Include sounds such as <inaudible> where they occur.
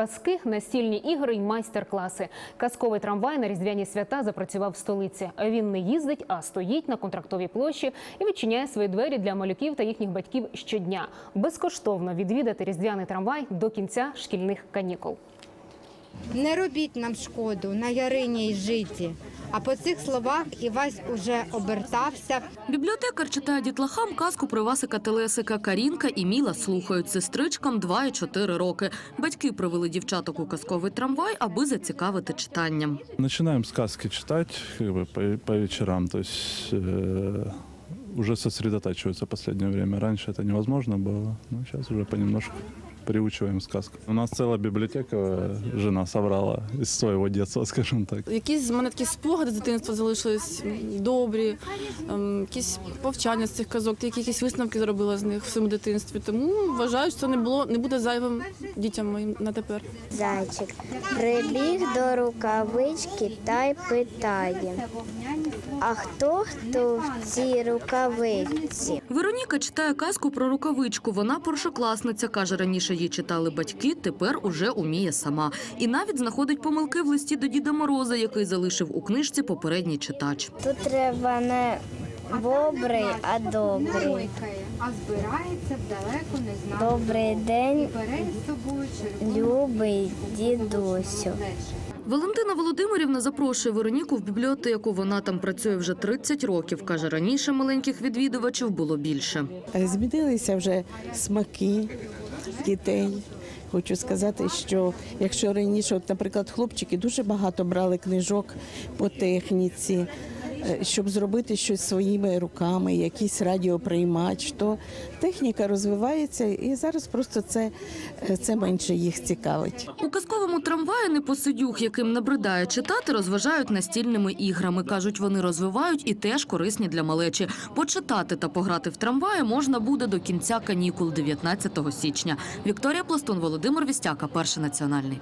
Казки, настільні ігри й майстер-класи. Казковий трамвай на різдвяні свята запрацював в столиці. Він не їздить, а стоїть на контрактовій площі і відчиняє свої двері для малюків та їхніх батьків щодня. Безкоштовно відвідати різдвяний трамвай до кінця шкільних канікул. Не робіть нам шкоду на Ярині й житті. А по цих словах Івась уже обертався. Бібліотекар читає дітлахам казку про Васика Телесика. Карінка і Міла слухають сестричкам 2 і 4 роки. Батьки привели дівчаток у казковий трамвай, аби зацікавити читанням. Начинаем сказки читать как бы, по, по вечерам, то есть э, уже сосредотачиваются в последнее время. Раньше это невозможно было, но сейчас уже понемножку приучиваем сказку. У нас целая библиотека э, жена собрала из своего детства, <laughs> скажем так. Якісь з мене такі спогади з дитинства залишились добрі, ем, якісь повчання з цих казок, ти якісь висновки зробила з них в своєму дитинстві. Тому вважаю, що це не було не буде зайвим дітям моїм на тепер. Зайчик прибіг до рукавички та й питає. А хто хто в цій рукавичці? Вероніка читає казку про рукавичку. Вона першокласниця. Каже, раніше її читали батьки, тепер уже уміє сама. І навіть знаходить помилки в листі до Діда Мороза, який залишив у книжці попередній читач. Тут треба не бобрий, а добрий. А збирається далеко не знаю. Добрий день, любий дідусю. Валентина Володимирівна запрошує Вероніку в бібліотеку. Вона там працює вже 30 років. Каже, раніше маленьких відвідувачів було більше. Змінилися вже смаки дітей. Хочу сказати, що якщо раніше, от, наприклад, хлопчики дуже багато брали книжок по техніці, щоб зробити щось своїми руками, якийсь радіоприймач, то техніка розвивається і зараз просто це, е, це менше їх цікавить. У казковому трамваї непосидюх, яким набридає читати, розважають настільними іграми. Кажуть, вони розвивають і теж корисні для малечі. Почитати та пограти в трамваї можна буде до кінця канікул 19 січня. Вікторія Пластун, Володимир Вістяка, перший національний.